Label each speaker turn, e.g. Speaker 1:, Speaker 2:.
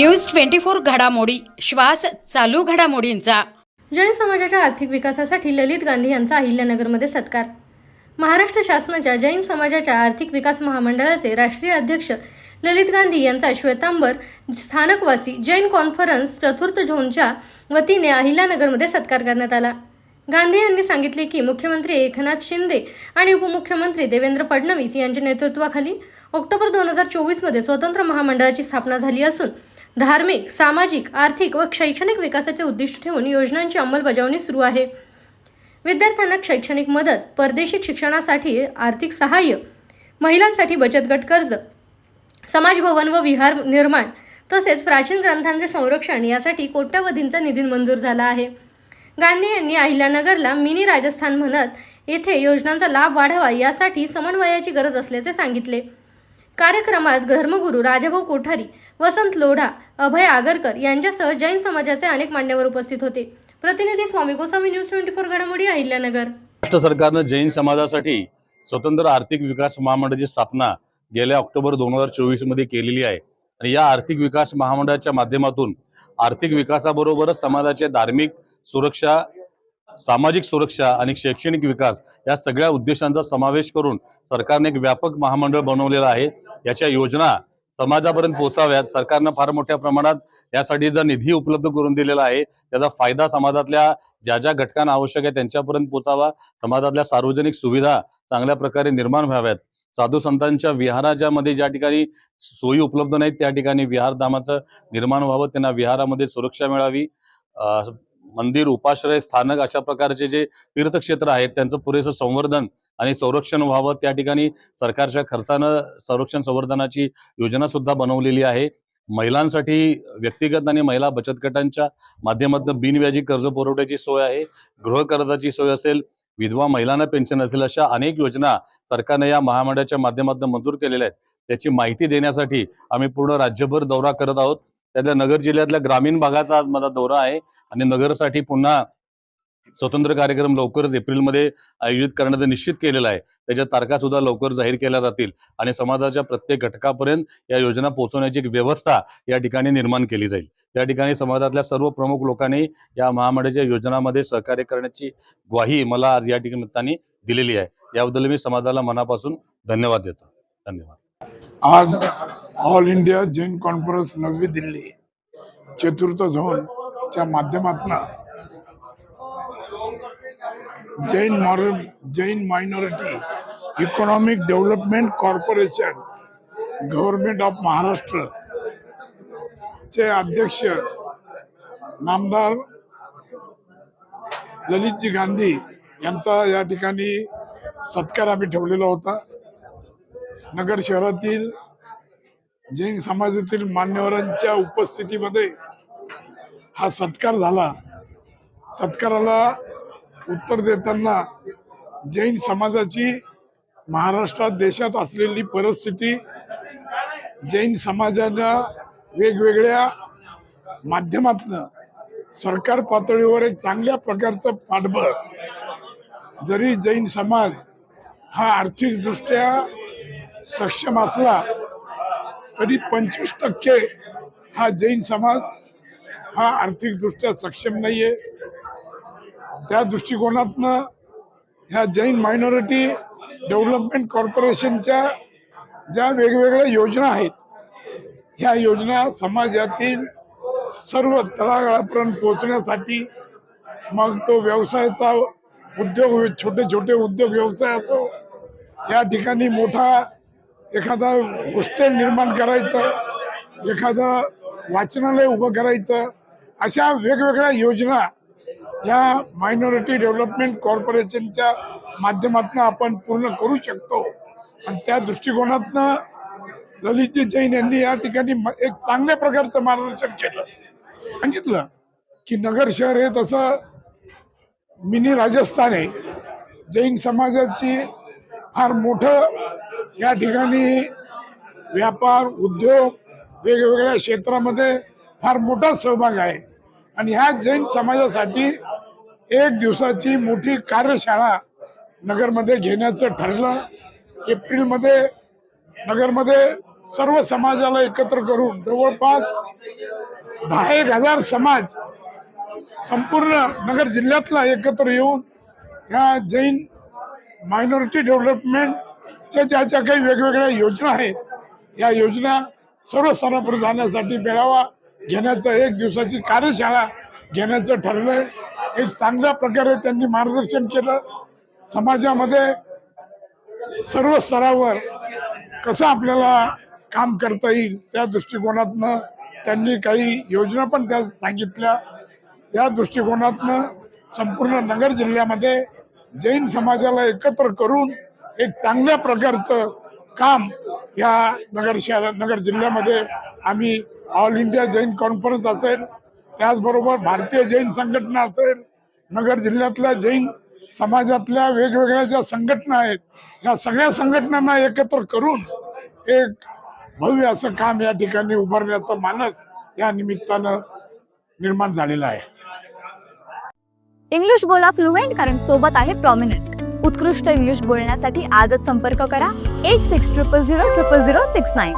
Speaker 1: News twenty four घडामोडी. श्वास चालू घडामोडींचा.
Speaker 2: जैन समाजाच्या आर्थिक विकासासाठी ललित गांधी यांचा अहिल्यानगरमध्ये सत्कार. महाराष्ट्र शासनाच्या जैन समाजाच्या आर्थिक विकास महामंडळाचे राष्ट्रीय अध्यक्ष ललित गांधी यांचा श्वेतांबर स्थानकवासी जैन कॉन्फरन्स चतुर्थ झोनच्या वतीने अहिल्यानगरमध्ये सत्कार करण्यात आला. गांधी यांनी सांगितले की मुख्यमंत्री एकनाथ शिंदे आणि उपमुख्यमंत्री देवेंद्र फडणवीस यांच्या नेतृत्वाखाली ऑक्टोबर दोन हजार चोवीसमध्ये स्वतंत्र महामंडळाची स्थापना झाली असून धार्मिक सामाजिक आर्थिक व शैक्षणिक विकासाचे उद्दिष्ट ठेवून योजनांची अंमलबजावणी सुरू आहे. विद्यार्थ्यांना शैक्षणिक मदत परदेशी शिक्षणासाठी आर्थिक सहाय्य महिलांसाठी बचत गट कर्ज समाज भवन व विहार निर्माण तसेच प्राचीन ग्रंथांचे संरक्षण यासाठी कोट्यवधींचा निधी मंजूर झाला आहे. गांधी यांनी अहिल्यानगरला मिनी राजस्थान म्हणत येथे योजनांचा लाभ वाढावा यासाठी समन्वयाची गरज असल्याचे सांगितले. कार्यक्रमात धर्मगुरू राजाभाऊ कोठारी वसंत लोढा अभय आगरकर यांच्यासह जैन समाजाचे अनेक मान्यवर उपस्थित होते. प्रतिनिधी Swami Gosavi news twenty four घडामोडी अहिल्यानगर.
Speaker 3: महाराष्ट्र सरकारनं जैन समाजासाठी स्वतंत्र आर्थिक विकास महामंडळाची स्थापना गेल्या ऑक्टोबर दोन हजार चोवीसमध्ये केलेली आहे. आणि या आर्थिक विकास महामंडळाच्या माध्यमातून आर्थिक विकासाबरोबरच समाजाचे धार्मिक सुरक्षा सामाजिक सुरक्षा आणि शैक्षणिक विकास या सगळ्या उद्देशांचा समावेश करून सरकारने एक व्यापक महामंडळ बनवलेलं आहे. याच्या योजना समाजापर्यंत पोहोचाव्यात. सरकारनं फार मोठ्या प्रमाणात यासाठी जर निधी उपलब्ध करून दिलेला आहे त्याचा फायदा समाजातल्या ज्या ज्या घटकांना आवश्यक आहे त्यांच्यापर्यंत पोचावा समाजातल्या सार्वजनिक सुविधा चांगल्या प्रकारे निर्माण व्हाव्यात. साधू संतांच्या विहाराच्यामध्ये ज्या ठिकाणी सोयी उपलब्ध नाहीत त्या ठिकाणी विहारधामाचं निर्माण व्हावं. त्यांना विहारामध्ये सुरक्षा मिळावी. मंदिर उपाश्रय स्थानक अशा प्रकारचे जे तीर्थक्षेत्र आहेत त्यांचं पुरेसं संवर्धन आणि संरक्षण व्हावं त्या ठिकाणी सरकारच्या खर्चानं संरक्षण संवर्धनाची योजना सुद्धा बनवलेली आहे. महिलांसाठी व्यक्तिगत आणि महिला बचत गटांच्या माध्यमातून बिनव्याजी कर्ज पुरवठ्याची सोय आहे. गृह कर्जाची सोय असेल विधवा महिलांना पेन्शन असेल अशा अनेक योजना सरकारने या महामंडळाच्या माध्यमातून मंजूर केलेल्या आहेत. त्याची माहिती देण्यासाठी आम्ही पूर्ण राज्यभर दौरा करत आहोत. त्यातल्या नगर जिल्ह्यातल्या ग्रामीण भागाचा आज माझा दौरा आहे. आणि नगरसाठी पुन्हा स्वतंत्र कार्यक्रम लवकरच एप्रिलमध्ये आयोजित करण्याचं निश्चित केलेलं आहे. त्याच्या तारखा सुद्धा लवकर जाहीर केल्या जातील आणि समाजाच्या प्रत्येक घटकापर्यंत या योजना पोहोचवण्याची एक व्यवस्था या ठिकाणी निर्माण केली जाईल. त्या ठिकाणी समाजातल्या सर्व प्रमुख लोकांनी या महामंडळाच्या योजनामध्ये सहकार्य करण्याची ग्वाही मला आज या ठिकाणी दिलेली आहे. याबद्दल मी समाजाला मनापासून धन्यवाद देतो. धन्यवाद.
Speaker 4: आज ऑल इंडिया जैन कॉन्फरन्स नवी दिल्ली. चतुर्थ झोन. च्या माध्यमातून Jain more Jain minority economic development corporation government of Maharashtra चे अध्यक्ष नामदार ललितजी गांधी यांचा या ठिकाणी सत्कार आम्ही ठेवलेला होता. नगर शहरातील जैन समाजातील मान्यवरांच्या उपस्थितीमध्ये हा सत्कार झाला. सत्काराला उत्तर देताना जैन समाजाची महाराष्ट्रात देशात असलेली परिस्थिती जैन समाजाच्या वेगवेगळ्या माध्यमातनं सरकार पातळीवर एक चांगल्या प्रकारचं पाठबळ जरी जैन समाज हा आर्थिकदृष्ट्या सक्षम असला तरी पंचवीस टक्के हा जैन समाज हा आर्थिकदृष्ट्या सक्षम नाहीये. त्या दृष्टिकोनातनं ह्या जैन मायनॉरिटी डेव्हलपमेंट कॉर्पोरेशनच्या ज्या वेगवेगळ्या योजना आहेत ह्या योजना समाजातील सर्व तळागाळापर्यंत पोहोचण्यासाठी मग तो व्यवसायाचा उद्योग छोटे छोटे उद्योग व्यवसाय असो या ठिकाणी मोठा एखादा हॉस्टेल निर्माण करायचं एखादं वाचनालय उभं करायचं अशा वेगवेगळ्या योजना या मायनॉरिटी डेव्हलपमेंट कॉर्पोरेशनच्या माध्यमातून आपण पूर्ण करू शकतो. आणि त्या दृष्टिकोनातनं ललितजी जैन यांनी या ठिकाणी एक चांगल्या प्रकारचं मार्गदर्शन केलं. सांगितलं की नगर शहर हे तसं मिनी राजस्थान आहे. जैन समाजाची फार मोठं या ठिकाणी व्यापार उद्योग वेगवेगळ्या क्षेत्रामध्ये फार मोठा सहभाग आहे. आणि ह्या जैन समाजासाठी एक दिवसाची मोठी कार्यशाळा नगरमध्ये घेण्याचं ठरलं. एप्रिलमध्ये नगरमध्ये सर्व समाजाला एकत्र करून जवळपास दहा एक हजार समाज संपूर्ण नगर जिल्ह्यातला एकत्र येऊन ह्या जैन मायनॉरिटी डेव्हलपमेंटच्या ज्या ज्या काही वेगवेगळ्या योजना आहेत या योजना सर्व स्तरापर्यंत जाण्यासाठी मेळावा घेण्याचं एक दिवसाची कार्यशाळा घेण्याचं ठरलंय. एक चांगल्या प्रकारे त्यांनी मार्गदर्शन केलं. समाजामध्ये सर्व स्तरावर कसं आपल्याला काम करता येईल त्या दृष्टिकोनातनं त्यांनी काही योजना पण त्या सांगितल्या. या दृष्टिकोनातनं संपूर्ण नगर जिल्ह्यामध्ये जैन समाजाला एकत्र करून एक चांगल्या प्रकारचं काम या नगर शहर नगर जिल्ह्यामध्ये आम्ही ऑल इंडिया जैन कॉन्फरन्स असेल त्याचबरोबर भारतीय जैन संघटना असेल नगर जिल्ह्यातल्या जैन समाजातल्या वेगवेगळ्या ज्या संघटना आहेत या सगळ्या संघटनांना एकत्र करून एक भव्य असं काम या ठिकाणी उभारण्याचं मानस या निमित्तानं निर्माण झालेलं आहे.
Speaker 5: इंग्लिश बोला फ्लुएंट कारण सोबत आहे प्रॉमिनंट उत्कृष्ट इंग्लिश बोलण्यासाठी आजच संपर्क करा. Eight six triple zero triple zero six nine